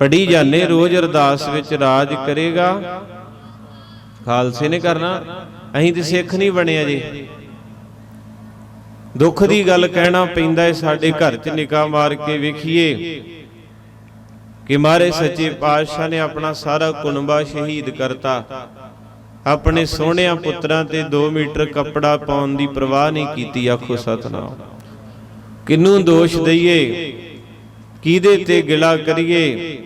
ਪੜੀ ਜਾਣੇ ਰੋਜ਼ ਅਰਦਾਸ ਵਿੱਚ ਰਾਜ ਕਰੇਗਾ। ਖਾਲਸੇ ਨੇ ਕਰਨਾ। ਅਸੀਂ ਤੇ ਸਿੱਖ ਨਹੀਂ ਬਣਿਆ ਅਜੇ ਦੁੱਖ ਦੀ ਗੱਲ ਕਹਿਣਾ ਪੈਂਦਾ ਹੈ ਸਾਡੇ ਘਰ 'ਚ ਨਿਕਾਹ ਮਾਰ ਕੇ ਵੇਖੀਏ ਕਿ ਮਾਰੇ ਸੱਚੇ ਪਾਤਸ਼ਾਹ ਨੇ ਆਪਣਾ ਸਾਰਾ ਕੁਨਬਾ ਸ਼ਹੀਦ ਕਰਤਾ। ਆਪਣੇ ਸੋਹਣਿਆਂ ਪੁੱਤਰਾਂ ਤੇ 2 ਮੀਟਰ ਕੱਪੜਾ ਪਾਉਣ ਦੀ ਪਰਵਾਹ ਨਹੀਂ ਕੀਤੀ, ਆਖੋ ਸਤਨਾਮ। ਕਿੰਨੂੰ ਦੋਸ਼ ਦਈਏ? ਕਿਹਦੇ ਤੇ ਗਿਲਾ ਕਰੀਏ?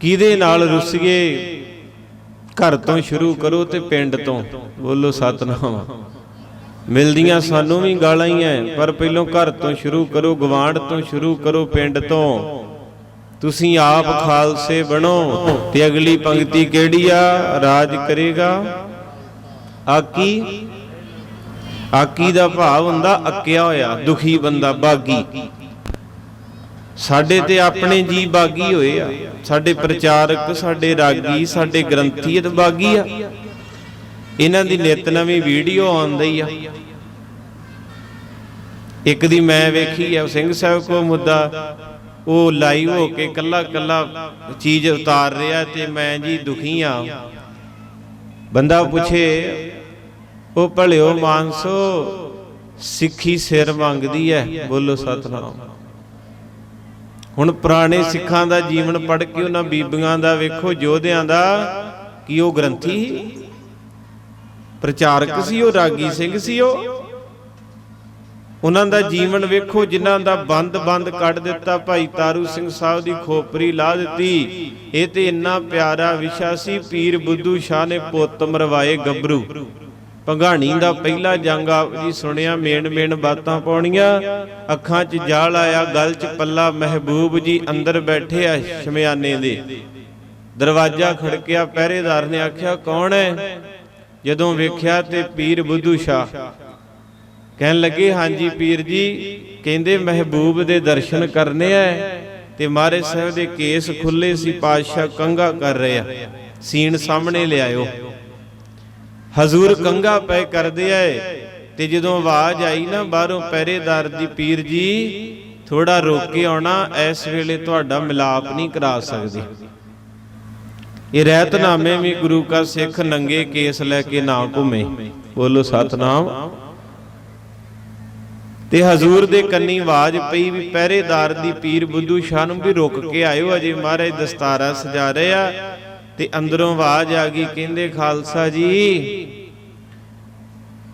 ਕਿਹਦੇ ਨਾਲ ਰੁੱਸੀਏ? ਘਰ ਤੋਂ ਸ਼ੁਰੂ ਕਰੋ ਤੇ ਪਿੰਡ ਤੋਂ। ਬੋਲੋ, ਸਤਨਾਮ। ਮਿਲਦੀਆਂ ਸਾਨੂੰ ਵੀ ਗਾਲਾਂ ਹੀ ਐ, ਪਰ ਪਹਿਲੋਂ ਘਰ ਤੋਂ ਸ਼ੁਰੂ ਕਰੋ ਗਵਾਂਢ ਤੋਂ ਸ਼ੁਰੂ ਕਰੋ, ਪਿੰਡ ਤੋਂ। ਤੁਸੀਂ ਆਪ ਖਾਲਸੇ ਬਣੋ ਤੇ ਅਗਲੀ ਪੰਕਤੀ ਕਿਹੜੀ ਆ? ਰਾਜ ਕਰੇਗਾ। ਆਕੀ? ਆਕੀ ਦਾ ਭਾਵ ਹੁੰਦਾ, ਅੱਕਿਆ ਹੋਇਆ, ਦੁਖੀ ਬੰਦਾ, ਬਾਗੀ। ਸਾਡੇ ਤੇ ਆਪਣੇ ਜੀ ਬਾਗੀ ਹੋਏ ਆ। ਸਾਡੇ ਪ੍ਰਚਾਰਕ ਸਾਡੇ ਰਾਗੀ ਸਾਡੇ ਗ੍ਰੰਥੀ ਇਹ ਬਾਗੀ ਆ। ਇਹਨਾਂ ਦੀ ਨਿਤ ਨਵੀਂ ਵੀਡੀਓ ਆਉਂਦੀ ਆ। ਇੱਕ ਦੀ ਮੈਂ ਵੇਖੀ ਆ ਸਿੰਘ ਸਾਹਿਬ ਕੋ ਮੁੱਦਾ। ਉਹ ਲਾਈਵ ਹੋ ਕੇ ਕੱਲਾ ਕੱਲਾ ਚੀਜ਼ ਉਤਾਰ ਰਿਹਾ ਤੇ ਮੈਂ ਜੀ ਦੁਖੀ ਆ। ਬੰਦਾ ਪੁੱਛੇ ਉਹ ਭਲਿਓ ਮਾਨਸੋ ਸਿੱਖੀ ਸਿਰ ਮੰਗਦੀ ਐ ਬੋਲੋ ਸਤਨਾਮ। ਹੁਣ ਪੁਰਾਣੇ ਸਿੱਖਾਂ ਦਾ ਜੀਵਨ ਪੜ੍ਹ ਕੇ ਉਹਨਾਂ ਬੀਬੀਆਂ ਦਾ ਵੇਖੋ, ਯੋਧਿਆਂ ਦਾ ਕੀ ਉਹ ਗ੍ਰੰਥੀ ਪ੍ਰਚਾਰਕ ਸੀ ਉਹ, ਰਾਗੀ ਸਿੰਘ ਸੀ ਉਹ। ਉਹਨਾਂ ਦਾ ਜੀਵਨ ਵੇਖੋ, ਜਿਨ੍ਹਾਂ ਦਾ ਬੰਦ-ਬੰਦ ਕੱਢ ਦਿੱਤਾ, ਭਾਈ ਤਾਰੂ ਸਿੰਘ ਸਾਹਿਬ ਦੀ ਖੋਪਰੀ ਲਾ ਦਿੱਤੀ। ਇਹ ਤੇ ਇੰਨਾ ਪਿਆਰਾ ਵਿਸ਼ਾ ਸੀ, ਪੀਰ ਬੁੱਧੂ ਸ਼ਾਹ ਨੇ ਪੁੱਤ ਮਰਵਾਏ ਗੱਭਰੂ। ਪੰਘਾਣੀ ਦਾ ਪਹਿਲਾ ਜੰਗ ਆਪ ਜੀ ਸੁਣਿਆ ਮੇਣ ਮੇਣ ਬਾਤਾਂ ਪਾਉਣੀਆਂ। ਅੱਖਾਂ 'ਚ ਜਾਲ ਆਇਆ, ਗਲ 'ਚ ਪੱਲਾ ਮਹਿਬੂਬ ਜੀ ਅੰਦਰ ਬੈਠੇ ਆ ਸ਼ਮਿਆਨੇ ਦੇ। ਦਰਵਾਜ਼ਾ ਖੜਕਿਆ, ਪਹਿਰੇਦਾਰ ਨੇ ਆਖਿਆ, ਕੌਣ ਹੈ ਜਦੋਂ ਵੇਖਿਆ ਤੇ ਪੀਰ ਬੁੱਧੂ ਸ਼ਾਹ। ਕਹਿਣ ਲੱਗੇ, ਹਾਂਜੀ ਪੀਰ ਜੀ। ਕਹਿੰਦੇ, ਮਹਿਬੂਬ ਦੇ ਦਰਸ਼ਨ ਕਰਨੇ ਐ ਤੇ ਮਾਰੇ ਸਾਹਿਬ ਦੇ ਕੇਸ ਖੁੱਲੇ ਸੀ, ਪਾਤਸ਼ਾਹ ਕੰਗਾ ਕਰ ਰਿਹਾ ਸੀਨ ਸਾਹਮਣੇ ਲਿਆਇਓ। ਹਜ਼ੂਰ ਕੰਗਾ ਪੈ ਕਰਦੇ ਐ ਤੇ ਜਦੋਂ ਆਵਾਜ਼ ਆਈ ਨਾ ਬਾਹਰੋਂ ਪਹਿਰੇਦਾਰ ਦੀ, ਪੀਰ ਜੀ ਥੋੜਾ ਰੋਕ ਕੇ ਆਉਣਾ, ਇਸ ਵੇਲੇ ਤੁਹਾਡਾ ਮਿਲਾਪ ਨਹੀਂ ਕਰਾ ਸਕਦੇ। ਇਹ ਰਹਿਤਨਾਮੇ ਵੀ ਗੁਰੂ ਕਾ ਸਿੱਖ ਨੰਗੇ ਕੇਸ ਲੈ ਕੇ ਨਾ ਘੁੰਮੇ। ਬੋਲੋ, ਸਤਨਾਮ। ਤੇ ਹਜ਼ੂਰ ਦੇ ਕੰਨੀ ਆਵਾਜ਼ ਪਈ ਵੀ ਪਹਿਰੇਦਾਰ ਦੀ, ਪੀਰ ਬੁੱਧੂ ਸ਼ਾਹ ਨੂੰ ਵੀ ਰੁਕ ਕੇ ਆਇਓ, ਅਜੇ ਮਹਾਰਾਜ ਦਸਤਾਰਾ ਸਜਾ ਰਹੇ ਆ। ਤੇ ਅੰਦਰੋਂ ਆਵਾਜ਼ ਆ ਗਈ, ਕਹਿੰਦੇ, ਖਾਲਸਾ ਜੀ,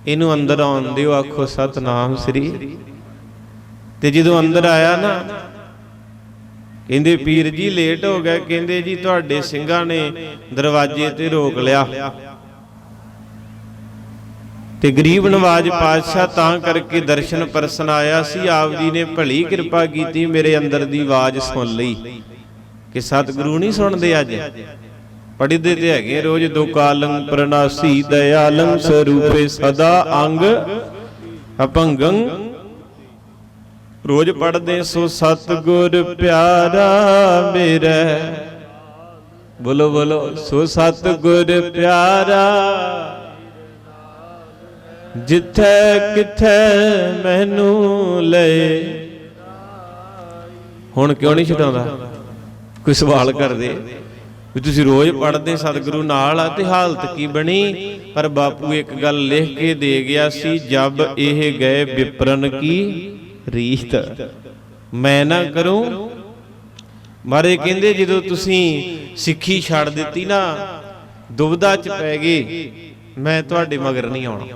ਇਹਨੂੰ ਅੰਦਰ ਆਉਣ ਦਿਓ, ਆਖੋ, ਸਤਨਾਮ ਸ੍ਰੀ। ਤੇ ਜਦੋਂ ਅੰਦਰ ਆਇਆ ਨਾ, ਕਹਿੰਦੇ, ਪੀਰ ਜੀ, ਲੇਟ ਹੋ ਗਿਆ। ਕਹਿੰਦੇ, ਜੀ, ਤੁਹਾਡੇ ਸਿੰਘਾਂ ਨੇ ਦਰਵਾਜ਼ੇ ਤੇ ਰੋਕ ਲਿਆ। ਤੇ ਗਰੀਬ ਨਵਾਜ ਪਾਤਸ਼ਾਹ ਤਾਂ ਕਰਕੇ ਦਰਸ਼ਨ ਪਰਸਨ ਆਇਆ ਸੀ, ਆਪ ਜੀ ਨੇ ਭਲੀ ਕਿਰਪਾ ਕੀਤੀ, ਮੇਰੇ ਅੰਦਰ ਦੀ ਆਵਾਜ਼ ਸੁਣ ਲਈ ਕਿ ਸਤਿਗੁਰੂ ਨਹੀਂ ਸੁਣਦੇ ਅੱਜ। ਪੜ੍ਹਦੇ ਤੇ ਹੈਗੇ ਰੋਜ਼ ਦੋ ਕਾਲੰ ਪ੍ਰਣਾਸੀ, ਦਇਆਲੰ, ਸਰੂਪੇ ਸਦਾ ਅੰਗ ਅਪੰਗੰ। ਰੋਜ਼ ਪੜਦੇ ਸੋ ਸਤਿਗੁਰ ਪਿਆਰਾ ਮੇਰਾ। ਬੋਲੋ ਬੋਲੋ, ਸੋ ਸਤਿਗੁਰ ਪਿਆਰਾ। ਜਿੱਥੇ ਕਿੱਥੇ ਮੈਨੂੰ ਲਏ। ਹੁਣ ਕਿਉਂ ਨਹੀਂ ਛਡਾਉਂਦਾ? ਕੋਈ ਸਵਾਲ ਕਰਦੇ। ਵੀ ਤੁਸੀਂ ਰੋਜ਼ ਪੜਦੇ ਸਤਿਗੁਰੂ ਨਾਲ ਆ ਤੇ ਹਾਲਤ ਕੀ ਬਣੀ? ਪਰ ਬਾਪੂ ਇੱਕ ਗੱਲ ਲਿਖ ਕੇ ਦੇ ਗਿਆ ਸੀ, ਜਬ ਇਹ ਗਏ ਵਿਪਰਨ ਕੀ? ਰੀਤ। ਮੈਂ ਨਾ ਕਰੂੰ? ਮਾਰੇ ਕਹਿੰਦੇ ਜਦੋਂ ਤੁਸੀਂ ਸਿੱਖੀ ਛੱਡ ਦਿੱਤੀ ਨਾ ਦੁਬਦਾ ਚ ਪੈ ਗਏ ਮੈਂ ਤੁਹਾਡੇ ਮਗਰ ਨਹੀਂ ਆਉਣਾ।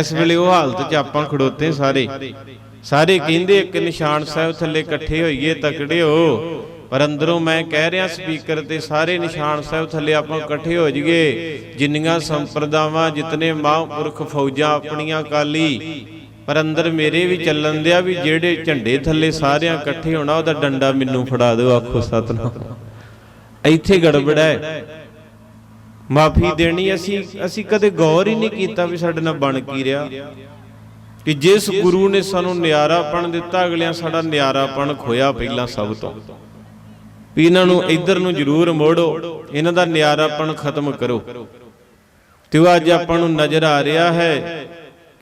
ਇਸ ਵੇਲੇ ਉਹ ਹਾਲਤ 'ਚ ਆਪਾਂ ਖੜੋਤੇ ਸਾਰੇ। ਸਾਰੇ ਕਹਿੰਦੇ ਇੱਕ ਨਿਸ਼ਾਨ ਸਾਹਿਬ ਥੱਲੇ ਇਕੱਠੇ ਹੋਈਏ, ਤਕੜੇ ਹੋ। ਪਰ ਅੰਦਰੋਂ ਮੈਂ ਕਹਿ ਰਿਹਾ ਸਪੀਕਰ ਤੇ ਸਾਰੇ ਨਿਸ਼ਾਨ ਸਾਹਿਬ ਥੱਲੇ ਆਪਾਂ ਇਕੱਠੇ ਹੋ ਜਾਈਏ। ਜਿੰਨੀਆਂ ਸੰਪਰਦਾਵਾਂ, ਜਿਤਨੇ ਮਹਾਂਪੁਰਖ ਫੌਜਾਂ, ਆਪਣੀਆਂ ਕਾਲੀ ਪਰ ਅੰਦਰ ਮੇਰੇ ਵੀ ਚੱਲਣ ਦਿਆ ਵੀ ਜਿਹੜੇ ਝੰਡੇ ਥੱਲੇ ਸਾਰਿਆਂ ਇਕੱਠੇ ਹੋਣਾ, ਉਹਦਾ ਡੰਡਾ ਮੈਨੂੰ ਫੜਾ ਦਿਓ, ਆਖੋ ਸਤਨਾਮ। ਇੱਥੇ ਗੜਬੜ ਹੈ। ਮਾਫੀ ਦੇਣੀ ਅਸੀਂ ਅਸੀਂ ਕਦੇ ਗੌਰ ਹੀ ਨਹੀਂ ਕੀਤਾ ਵੀ ਸਾਡੇ ਨਾਲ ਬਣ ਕੀ ਰਿਹਾ। ਕਿ ਜਿਸ ਗੁਰੂ ਨੇ ਸਾਨੂੰ ਨਿਆਰਾਪਣ ਦਿੱਤਾ, ਅਗਲਿਆਂ ਸਾਡਾ ਨਿਆਰਾਪਣ ਖੋਇਆ ਪਹਿਲਾਂ ਸਭ ਤੋਂ। ਵੀ ਇਹਨਾਂ ਨੂੰ ਇੱਧਰ ਨੂੰ ਜ਼ਰੂਰ ਮੋੜੋ, ਇਹਨਾਂ ਦਾ ਨਿਆਰਾਪਣ ਖਤਮ ਕਰੋ। ਤੇ ਉਹ ਅੱਜ ਆਪਾਂ ਨੂੰ ਨਜ਼ਰ ਆ ਰਿਹਾ ਹੈ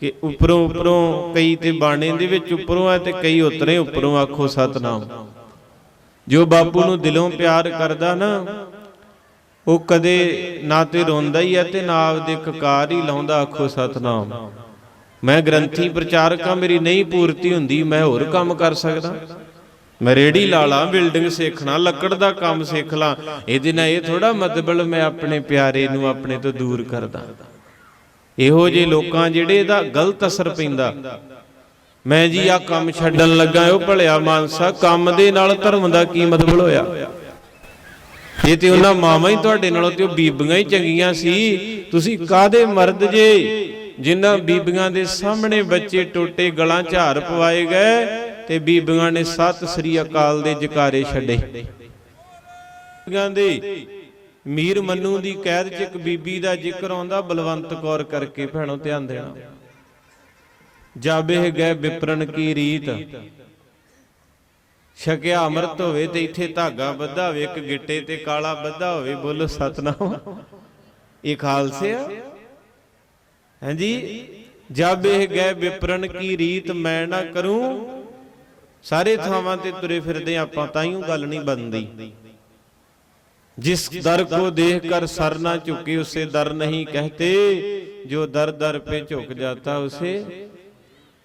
ਕਿ ਉੱਪਰੋਂ ਉੱਪਰੋਂ ਕਈ ਤੇ ਬਾਣੇ ਦੇ ਵਿੱਚ ਉੱਪਰੋਂ ਹੈ ਤੇ ਕਈ ਉਤਰੇ ਉੱਪਰੋਂ ਆਖੋ ਸਤਨਾਮ। ਜੋ ਬਾਪੂ ਨੂੰ ਦਿਲੋਂ ਪਿਆਰ ਕਰਦਾ ਨਾ, ਉਹ ਕਦੇ ਨਾ ਤੇ ਰੋਂਦਾ ਹੀ ਹੈ ਤੇ ਨਾ ਆਪਦੇ ਕਕਾਰ ਹੀ ਲਾਉਂਦਾ ਆਖੋ ਸਤਨਾਮ। ਮੈਂ ਗ੍ਰੰਥੀ ਪ੍ਰਚਾਰਕਾਂ ਮੇਰੀ ਨਹੀਂ ਪੂਰਤੀ ਹੁੰਦੀ, ਮੈਂ ਹੋਰ ਕੰਮ ਕਰ ਸਕਦਾ। ਮੈਂ ਰੇੜੀ ਲਾ ਲਾਂ, ਬਿਲਡਿੰਗ ਸਿੱਖਣਾ ਲੱਕੜ ਦਾ ਕੰਮ ਸਿੱਖ ਲਾਂ। ਇਹਦੇ ਨਾਲ ਇਹ ਥੋੜਾ ਮਤਲਬ ਮੈਂ ਆਪਣੇ ਪਿਆਰੇ ਨੂੰ ਆਪਣੇ ਤੋਂ ਦੂਰ ਕਰਦਾ। ਇਹੋ ਜਿਹੇ ਲੋਕਾਂ ਜਿਹੜੇ ਇਹਦਾ ਗਲਤ ਅਸਰ ਪੈਂਦਾ। ਮੈਂ ਜੀ ਆ ਕੰਮ ਛੱਡਣ ਲੱਗਾ ਉਹ ਭਲਿਆ ਮਾਨਸਾ, ਕੰਮ ਦੇ ਨਾਲ ਧਰਮ ਦਾ ਕੀ ਮਤਲਬ ਹੋਇਆ? ਇਹ ਤੇ ਉਹਨਾਂ ਮਾਵਾਂ ਹੀ ਤੁਹਾਡੇ ਨਾਲੋਂ ਤੇ ਉਹ ਬੀਬੀਆਂ ਹੀ ਚੰਗੀਆਂ ਸੀ। ਤੁਸੀਂ ਕਾਦੇ ਮਰਦ ਜੇ? ਜਿਨ੍ਹਾਂ ਬੀਬੀਆਂ ਦੇ ਸਾਹਮਣੇ ਬੱਚੇ ਟੋਟੇ ਗਲਾਂ ਝਾਰ ਪਵਾਏ ਗਏ ਤੇ ਬੀਬੀਆਂ ਨੇ ਸਤਿ ਸ੍ਰੀ ਅਕਾਲ ਦੇ ਜਕਾਰੇ ਛੱਡੇ। ਬੀਬੀਆਂ ਦੇ ਮੀਰ ਮੰਨੂ ਦੀ ਕੈਦ ਚ ਇੱਕ ਬੀਬੀ ਦਾ ਜ਼ਿਕਰ ਆਉਂਦਾ, ਬਲਵੰਤ ਕੌਰ ਕਰਕੇ ਭੈਣੋ ਧਿਆਨ ਦੇਣਾ। ਜਾਬੇ ਗਏ ਵਿਪਰਨ ਕੀ ਰੀਤ? ਛਕਿਆ ਅੰਮ੍ਰਿਤ ਹੋਵੇ ਤੇ ਇੱਥੇ ਧਾਗਾ ਬੱਧਾ ਹੋਵੇ, ਇੱਕ ਗਿੱਟੇ ਤੇ ਕਾਲਾ ਬੱਧਾ ਹੋਵੇ, ਬੋਲੋ ਸਤਨਾਮ। ਇਹ ਖਾਲਸੇ ਹਾਂਜੀ ਜਬ ਇਹ ਗਏ ਵਿਪਰਨ ਕੀ ਰੀਤ, ਮੈਂ ਨਾ ਕਰੂੰ ਸਾਰੇ ਥਾਵਾਂ ਤੇ ਤੁਰੇ ਫਿਰਦੇ ਆਪਾਂ ਤਾਈਓ ਗੱਲ ਨਹੀਂ ਬਣਦੀ। ਜਿਸ ਦਰ ਕੋ ਦੇਖ ਕਰ ਸਰ ਨਾ ਝੁਕੇ, ਉਸੇ ਦਰ ਨਹੀਂ ਕਹਤੇ। ਜੋ ਦਰ ਦਰ ਪੇ ਝੁਕ ਜਾਤਾ, ਉਸੇ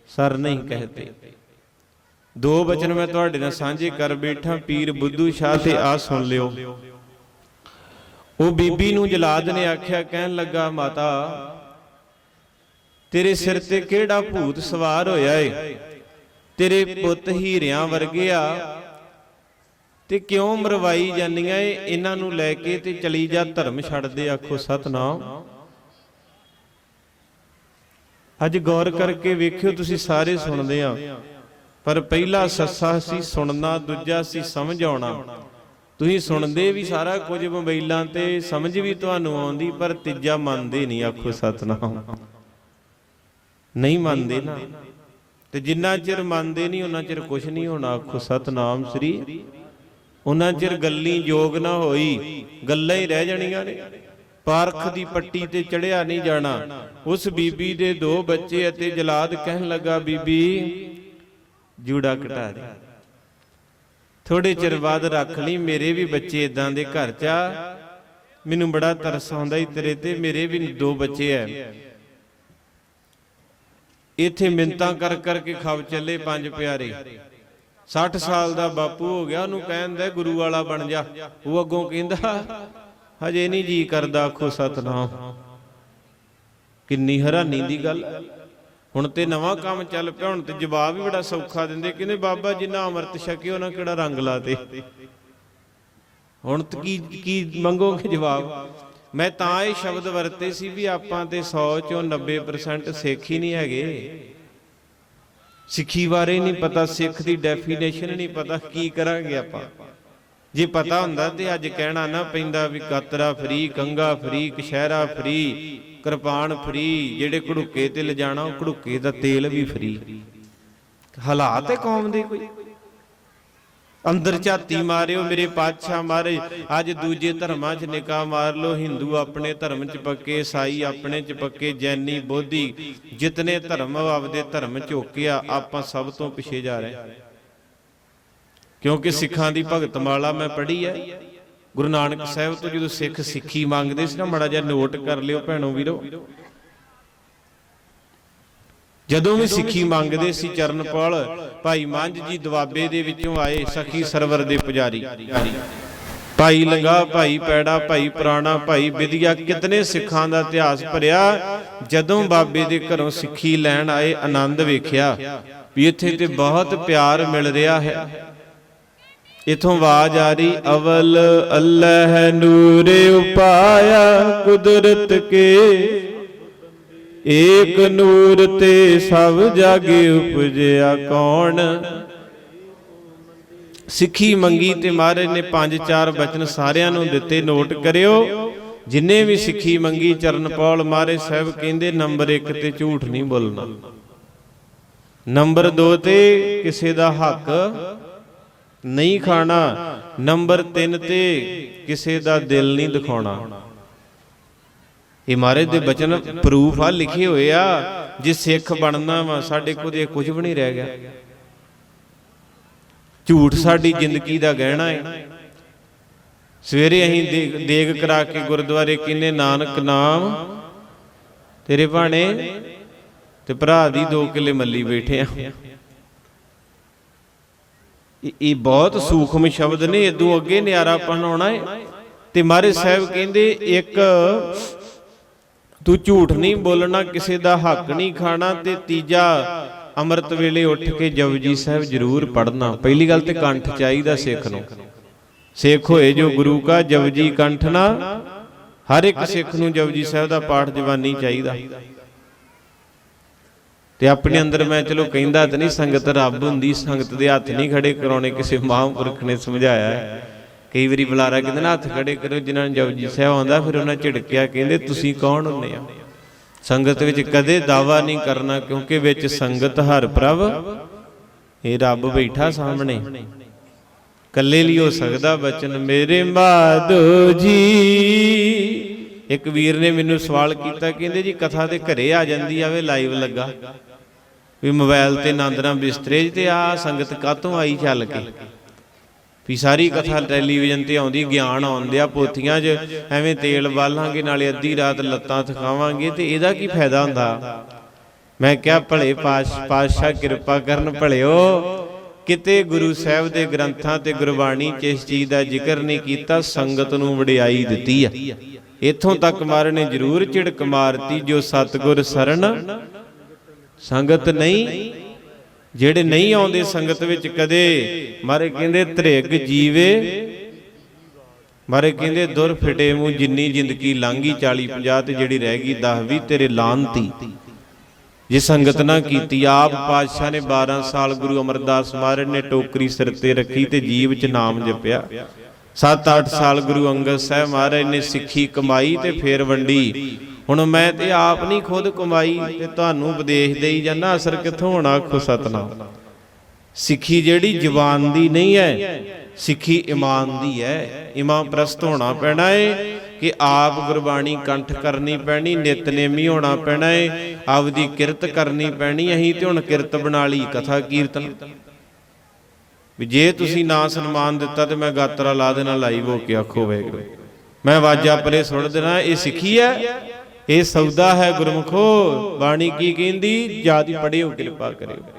ਸਰ ਨਹੀਂ ਕਹਤੇ। ਦੋ ਬਚਨ ਮੈਂ ਤੁਹਾਡੇ ਨਾਲ ਸਾਂਝੇ ਕਰ ਬੈਠਾ, ਪੀਰ ਬੁੱਧੂ ਸ਼ਾਹ ਤੇ ਆ ਸੁਣ ਲਿਓ। ਉਹ ਬੀਬੀ ਨੂੰ ਜਲਾਦ ਨੇ ਆਖਿਆ, ਕਹਿਣ ਲੱਗਾ, ਮਾਤਾ, ਤੇਰੇ ਸਿਰ ਤੇ ਕਿਹੜਾ ਭੂਤ ਸਵਾਰ ਹੋਇਆ ਏ? ਤੇਰੇ ਪੁੱਤ ਹੀਰਿਆਂ ਵਰਗਿਆ ਤੇ ਕਿਉਂ ਮਰਵਾਈ ਜਾਂਦੀਆਂ ਏ? ਇਹਨਾਂ ਨੂੰ ਲੈ ਕੇ ਤੇ ਚਲੀ ਜਾ, ਧਰਮ ਛੱਡ ਦੇ ਆਖੋ, ਸਤਨਾਮ। ਅੱਜ ਗੌਰ ਕਰਕੇ ਵੇਖਿਓ, ਤੁਸੀਂ ਸਾਰੇ ਸੁਣਦੇ ਆ। ਪਰ ਪਹਿਲਾ ਸੱਸਾ ਸੀ, ਸੁਣਨਾ, ਦੂਜਾ ਸੀ, ਸਮਝ ਆਉਣਾ। ਤੁਸੀਂ ਸੁਣਦੇ ਵੀ ਸਾਰਾ ਕੁਝ ਮੋਬਾਈਲਾਂ ਤੇ, ਸਮਝ ਵੀ ਤੁਹਾਨੂੰ ਆਉਂਦੀ, ਪਰ ਤੀਜਾ ਮੰਨਦੇ ਨਹੀਂ, ਆਖੋ, ਸਤਨਾਮ। ਨਹੀਂ ਮੰਨਦੇ ਨਾ। ਤੇ ਜਿੰਨਾ ਚਿਰ ਮੰਨਦੇ ਨਹੀਂ, ਉਹਨਾਂ ਚਿਰ ਕੁਝ ਨਹੀਂ ਹੋਣਾ। ਆਖੋ, ਸਤਨਾਮ ਸ੍ਰੀ। ਉਹਨਾਂ ਚਿਰ ਗੱਲੀ ਯੋਗ ਨਾ ਹੋਈ, ਗੱਲਾਂ ਹੀ ਰਹਿ ਜਾਣੀਆਂ ਨੇ। ਪਾਰਖ ਦੀ ਪੱਟੀ ਤੇ ਚੜਿਆ ਨਹੀਂ ਜਾਣਾ। ਉਸ ਬੀਬੀ ਦੇ ਦੋ ਬੱਚੇ ਅਤੇ ਜਲਾਦ ਕਹਿਣ ਲੱਗਾ, ਬੀਬੀ, ਜੂੜਾ ਘਟਾ ਦੇ। ਥੋੜੇ ਚਿਰ ਬਾਅਦ ਰੱਖ ਲਈ, ਮੇਰੇ ਵੀ ਬੱਚੇ ਇਦਾਂ ਦੇ ਘਰ ਚ ਆ। ਮੈਨੂੰ ਬੜਾ ਤਰਸ ਆਉਂਦਾ ਈ ਤੇਰੇ ਤੇ, ਮੇਰੇ ਵੀ ਦੋ ਬੱਚੇ ਐ। ਇੱਥੇ ਮਿੰਤਾਂ ਕਰ ਕਰਕੇ ਖਵ ਚੱਲੇ ਪੰਜ ਪਿਆਰੇ। 60 ਸਾਲ ਦਾ ਬਾਪੂ ਹੋ ਗਿਆ, ਉਹਨੂੰ ਕਹਿੰਦਾ ਗੁਰੂ ਵਾਲਾ ਬਣ ਜਾ। ਉਹ ਅੱਗੋਂ ਕਹਿੰਦਾ, ਹਜੇ ਨਹੀਂ ਜੀ ਕਰਦਾ ਆਖੋ ਸਤਨਾਮ। ਕਿੰਨੀ ਹੈਰਾਨੀ ਦੀ ਗੱਲ ਹੁਣ ਤੇ ਨਵਾਂ ਕੰਮ ਚੱਲ ਪਿਆ, ਹੁਣ ਤੇ ਜਵਾਬ ਵੀ ਬੜਾ ਸੌਖਾ ਦਿੰਦੇ। ਕਹਿੰਦੇ, ਬਾਬਾ ਜਿੰਨਾ ਅੰਮ੍ਰਿਤ ਛਕਿਓ ਨਾ ਕਿਹੜਾ ਰੰਗ ਲਾਤੇ? ਹੁਣ ਤੇ ਕੀ ਕੀ ਮੰਗੋਗੇ ਜਵਾਬ? ਮੈਂ ਤਾਂ ਇਹ ਸ਼ਬਦ ਵਰਤੇ ਸੀ ਵੀ ਆਪਾਂ ਤੇ 100 ਚੋਂ 90% ਸਿੱਖ ਹੀ ਨਹੀਂ ਹੈਗੇ। ਸਿੱਖੀ ਬਾਰੇ ਨਹੀਂ ਪਤਾ, ਸਿੱਖ ਦੀ ਡੈਫੀਨੇਸ਼ਨ ਨਹੀਂ ਪਤਾ, ਕੀ ਕਰਾਂਗੇ ਆਪਾਂ? ਜੇ ਪਤਾ ਹੁੰਦਾ ਤੇ ਅੱਜ ਕਹਿਣਾ ਨਾ ਪੈਂਦਾ ਵੀ ਕਾਤਰਾ free kangha free kachera free kirpan free ਜਿਹੜੇ ਘੜੁੱਕੇ ਤੇ ਲਿਜਾਣਾ, ਉਹ ਘੜੁੱਕੇ ਦਾ ਤੇਲ ਵੀ ਫਰੀ ਹਾਲਾਤ ਹੈ ਕੌਮ ਦੇ ਕੋਈ? ਅੰਦਰ ਝਾਤੀ ਮਾਰਿਓ, ਮੇਰੇ ਪਾਤਸ਼ਾਹ ਮਾਰੇ। ਅੱਜ ਦੂਜੇ ਧਰਮਾਂ 'ਚ ਨਿਕਾ ਮਾਰ ਲੋ ਹਿੰਦੂ ਆਪਣੇ ਧਰਮ 'ਚ ਪੱਕੇ ਈਸਾਈ ਆਪਣੇ 'ਚ ਪੱਕੇ, ਜੈਨੀ, ਬੋਧੀ। ਜਿਤਨੇ ਧਰਮ ਆਪਦੇ ਧਰਮ ਝੋਕਿਆ ਆਪਾਂ ਸਭ ਤੋਂ ਪਿਛੇ ਜਾ ਰਹੇ ਕਿਉਂਕਿ ਸਿੱਖਾਂ ਦੀ ਭਗਤ ਮਾਲਾ ਮੈਂ ਪੜ੍ਹੀ ਹੈ। ਗੁਰੂ ਨਾਨਕ ਸਾਹਿਬ ਤੋਂ ਜਦੋਂ ਸਿੱਖ ਸਿੱਖੀ ਮੰਗਦੇ ਸੀ ਨਾ, ਮੜਾ ਜਿਹਾ ਨੋਟ ਕਰ ਲਿਓ ਭੈਣੋ ਵੀਰੋ। ਜਦੋਂ ਵੀ ਸਿੱਖੀ ਮੰਗਦੇ ਸੀ ਚਰਨਪਾਲ ਭਾਈ ਮੰਝ ਜੀ ਦਵਾਬੇ ਦੇ ਵਿੱਚੋਂ ਆਏ ਸਖੀ ਸਰਵਰ ਦੇ ਪੁਜਾਰੀ। ਭਾਈ ਲੰਗਾ ਭਾਈ ਪੈੜਾ ਭਾਈ ਪੁਰਾਣਾ ਭਾਈ ਵਿਦਿਆ ਕਿਤਨੇ ਸਿੱਖਾਂ ਦਾ ਇਤਿਹਾਸ ਭਰਿਆ। ਜਦੋਂ ਬਾਬੇ ਦੇ ਘਰੋਂ ਸਿੱਖੀ ਲੈਣ ਆਏ ਆਨੰਦ ਵੇਖਿਆ ਵੀ ਇੱਥੇ ਤੇ ਬਹੁਤ ਪਿਆਰ ਮਿਲ ਰਿਹਾ ਹੈ। ਇਥੋਂ ਆਵਾਜ਼ ਆ ਰਹੀ ਅਵਲ ਅੱਲਾਹ ਨੂਰੇ ਉਪਾਇਆ ਕੁਦਰਤ ਕੇ। ਏਕ ਨੂਰ ਤੇ ਸਭ ਜਗ ਉਪਜਿਆ ਕੌਣ? ਸਿੱਖੀ ਮੰਗੀ ਤੇ ਮਹਾਰਾਜ ਨੇ ਪੰਜ ਚਾਰ ਬਚਨ ਸਾਰਿਆਂ ਨੂੰ ਦਿੱਤੇ, ਨੋਟ ਕਰਿਓ। ਜਿੰਨੇ ਵੀ ਸਿੱਖੀ ਮੰਗੀ ਚਰਨ ਚਰਨਪਾਲ ਮਹਾਰਾਜ ਸਾਹਿਬ ਕਹਿੰਦੇ ਨੰਬਰ 1 ਤੇ ਝੂਠ ਨਹੀਂ ਬੋਲਣਾ। ਨੰਬਰ 2 ਤੇ ਕਿਸੇ ਦਾ ਹੱਕ ਨਹੀਂ ਖਾਣਾ। ਨੰਬਰ 3 ਤੇ ਕਿਸੇ ਦਾ ਦਿਲ ਨਹੀਂ ਦਿਖਾਉਣਾ। ਇਹ ਮਹਾਰਾਜ ਦੇ ਬਚਨ ਪ੍ਰੂਫ ਆ, ਲਿਖੇ ਹੋਏ ਆ, ਜੇ ਸਿੱਖ ਬਣਨਾ ਵਾ, ਸਾਡੇ ਕੋਲ ਇਹ ਕੁਝ ਵੀ ਨਹੀਂ ਰਹਿ ਗਿਆ। ਝੂਠ ਸਾਡੀ ਜ਼ਿੰਦਗੀ ਦਾ ਗਹਿਣਾ ਹੈ ਸਵੇਰੇ ਅਸੀਂ ਦੇਗ- ਕਰਾ ਕੇ ਗੁਰਦੁਆਰੇ ਕਿੰਨੇ ਨਾਨਕ ਨਾਮ, ਤੇਰੇ ਭਾਣੇ ਤੇ ਭਰਾ ਦੀ ਦੋ ਕਿਲੇ ਮੱਲੀ ਬੈਠੇ ਆ। ਇਹ- ਬਹੁਤ ਸੂਖਮ ਸ਼ਬਦ ਨੇ ਇਦੋਂ ਅੱਗੇ ਨਿਆਰਾ ਆਉਣਾ ਹੈ ਤੇ ਮਹਾਰਾਜ ਸਾਹਿਬ ਕਹਿੰਦੇ, ਇੱਕ ਤੂੰ ਝੂਠ ਨਹੀਂ ਬੋਲਣਾ, ਕਿਸੇ ਦਾ ਹੱਕ ਨਹੀਂ ਖਾਣਾ ਤੇ ਤੀਜਾ ਅੰਮ੍ਰਿਤ ਵੇਲੇ ਉੱਠ ਕੇ ਜਪਜੀ ਸਾਹਿਬ ਜ਼ਰੂਰ ਪੜ੍ਹਨਾ। ਪਹਿਲੀ ਗੱਲ ਤੇ ਕੰਠ ਚਾਹੀਦਾ ਸਿੱਖ ਨੂੰ। ਸਿੱਖ ਹੋਏ ਜੋ ਗੁਰੂ ਕਾ ਜਪਜੀ ਕੰਠ ਨਾ, ਹਰ ਇੱਕ ਸਿੱਖ ਨੂੰ ਜਪਜੀ ਸਾਹਿਬ ਦਾ ਪਾਠ ਜਵਾਨੀ ਚਾਹੀਦਾ। ਤੇ ਆਪਣੇ ਅੰਦਰ ਮੈਂ ਚਲੋ ਕਹਿੰਦਾ ਤੇ ਨਹੀਂ, ਸੰਗਤ ਰੱਬ ਹੁੰਦੀ, ਸੰਗਤ ਦੇ ਹੱਥ ਨਹੀਂ ਖੜੇ ਕਰਾਉਣੇ, ਕਿਸੇ ਮਹਾਂਪੁਰਖ ਨੇ ਸਮਝਾਇਆ ਹੈ। ਕਈ ਵਾਰੀ ਬੁਲਾਰਾ ਕਹਿੰਦੇ ਨਾ ਹੱਥ ਖੜੇ ਕਰੋ, ਜਿਨ੍ਹਾਂ ਨੂੰ ਜਪਜੀ ਸਾਹਿਬ ਆਉਂਦਾ, ਫਿਰ ਉਹਨਾਂ ਝਿੜਕਿਆ, ਕਹਿੰਦੇ ਤੁਸੀਂ ਕੌਣ ਹੁੰਦੇ ਆ ਸੰਗਤ ਵਿੱਚ ਕਦੇ ਦਾਵਾ ਨਹੀਂ ਕਰਨਾ, ਕਿਉਂਕਿ ਵਿੱਚ ਸੰਗਤ ਹਰ ਪ੍ਰਭ, ਇਹ ਰੱਬ ਬੈਠਾ ਸਾਹਮਣੇ। ਕੱਲੇ ਲਈ ਹੋ ਸਕਦਾ ਬਚਨ, ਮੇਰੇ ਮਾਧੋ ਜੀ। ਇੱਕ ਵੀਰ ਨੇ ਮੈਨੂੰ ਸਵਾਲ ਕੀਤਾ, ਕਹਿੰਦੇ ਜੀ, ਕਥਾ ਤੇ ਘਰੇ ਆ ਜਾਂਦੀ ਆਵੇ ਲਾਈਵ ਲੱਗਾ। ਵੀ ਮੋਬਾਈਲ ਤੇ ਨੰਦਰਾ ਬਿਸਤਰੇ 'ਚ ਤੇ ਆ ਸੰਗਤ ਕਾਤੋਂ ਆਈ ਚੱਲ ਕੇ? ਵੀ ਸਾਰੀ ਕਥਾ ਟੈਲੀਵਿਜ਼ਨ ਤੇ ਆਉਂਦੀ, ਗਿਆਨ ਆਉਂਦਿਆ ਪੋਥੀਆਂ 'ਚ, ਐਵੇਂ ਤੇਲ ਬਾਲਾਂਗੇ, ਨਾਲੇ ਅੱਧੀ ਰਾਤ ਲੱਤਾਂ ਥਕਾਵਾਂਗੇ, ਤੇ ਇਹਦਾ ਕੀ ਫਾਇਦਾ ਹੁੰਦਾ? ਮੈਂ ਕਿਹਾ, ਭਲੇ ਪਾਤਸ਼ਾਹ ਕਿਰਪਾ ਕਰਨ ਭਲਿਓ, ਕਿਤੇ ਗੁਰੂ ਸਾਹਿਬ ਦੇ ਗ੍ਰੰਥਾਂ ਤੇ ਗੁਰਬਾਣੀ 'ਚ ਇਸ ਚੀਜ਼ ਦਾ ਜ਼ਿਕਰ ਨਹੀਂ ਕੀਤਾ, ਸੰਗਤ ਨੂੰ ਵਡਿਆਈ ਦਿੱਤੀ ਆ। ਇੱਥੋਂ ਤੱਕ ਮਾਰ ਨੇ ਜ਼ਰੂਰ ਝਿੜਕ ਮਾਰਤੀ ਜੋ ਸਤਗੁਰ ਸਰਨ। ਸੰਗਤ ਨਹੀਂ ਜਿਹੜੇ ਨਹੀਂ ਆਉਂਦੇ ਸੰਗਤ ਵਿੱਚ ਕਦੇ ਮਾਰੇ ਕਹਿੰਦੇ ਧ੍ਰਿਗ ਜੀਵੇ ਮਾਰੇ ਕਹਿੰਦੇ ਦੁਰ ਫਿਟੇ ਮੂੰਹ ਜਿੰਨੀ ਜ਼ਿੰਦਗੀ ਲੰਘੀ 40 50 ਤੇ ਜਿਹੜੀ ਰਹਿ ਗਈ 10 20 ਤੇਰੇ ਲਾਂਤੀ। ਜੇ ਸੰਗਤ ਨਾ ਕੀਤੀ ਆਪ ਪਾਤਸ਼ਾਹ ਨੇ 12 ਸਾਲ ਗੁਰੂ ਅਮਰਦਾਸ ਮਹਾਰਾਜ ਨੇ ਟੋਕਰੀ ਸਿਰ ਤੇ ਰੱਖੀ ਤੇ ਜੀਵ ਚ ਨਾਮ ਜਪਿਆ। 7-8 ਸਾਲ ਗੁਰੂ ਅੰਗਦ ਸਾਹਿਬ ਮਹਾਰਾਜ ਨੇ ਸਿੱਖੀ ਕਮਾਈ ਤੇ ਫੇਰ ਵੰਡੀ। ਹੁਣ ਮੈਂ ਤੇ ਆਪ ਨਹੀਂ ਖੁਦ ਕਮਾਈ ਤੇ ਤੁਹਾਨੂੰ ਉਪਦੇਸ਼ ਦੇਈ ਜਾਂਦਾ, ਅਸਰ ਕਿੱਥੋਂ ਹੋਣਾ ਆਖੋ ਸਤਨਾਮ? ਸਿੱਖੀ ਜਿਹੜੀ ਜ਼ੁਬਾਨ ਦੀ ਨਹੀਂ ਹੈ, ਸਿੱਖੀ ਇਮਾਨ ਦੀ ਹੈ। ਇਮਾਨ ਪ੍ਰਸਤ ਹੋਣਾ ਪੈਣਾ ਏ ਕਿ ਆਪ ਗੁਰਬਾਣੀ ਕੰਠ ਕਰਨੀ ਪੈਣੀ, ਨਿਤਨੇਮੀ ਹੋਣਾ ਪੈਣਾ ਏ, ਆਪਦੀ ਕਿਰਤ ਕਰਨੀ ਪੈਣੀ, ਅਸੀਂ ਤੇ ਹੁਣ ਕਿਰਤ ਬਣਾ ਲਈ, ਕਥਾ ਕੀਰਤਨ। ਵੀ ਜੇ ਤੁਸੀਂ ਨਾ ਸਨਮਾਨ ਦਿੱਤਾ ਤੇ ਮੈਂ ਗਾਤਰਾ ਲਾ ਦੇਣਾ, ਲਾਈਵ ਹੋ ਕੇ ਆਖੋ ਵੇਗਰੂ ਮੈਂ ਵਾਜਾ ਪਰੇ ਸੁਣ ਦੇਣਾ, ਇਹ ਸਿੱਖੀ ਹੈ? ਇਹ ਸੌਦਾ ਹੈ ਗੁਰਮਖੋ ਬਾਣੀ ਕੀ ਕਹਿੰਦੀ? ਜਿਆਦੀ ਪੜਿਓ ਕਿਰਪਾ ਕਰਿਓ।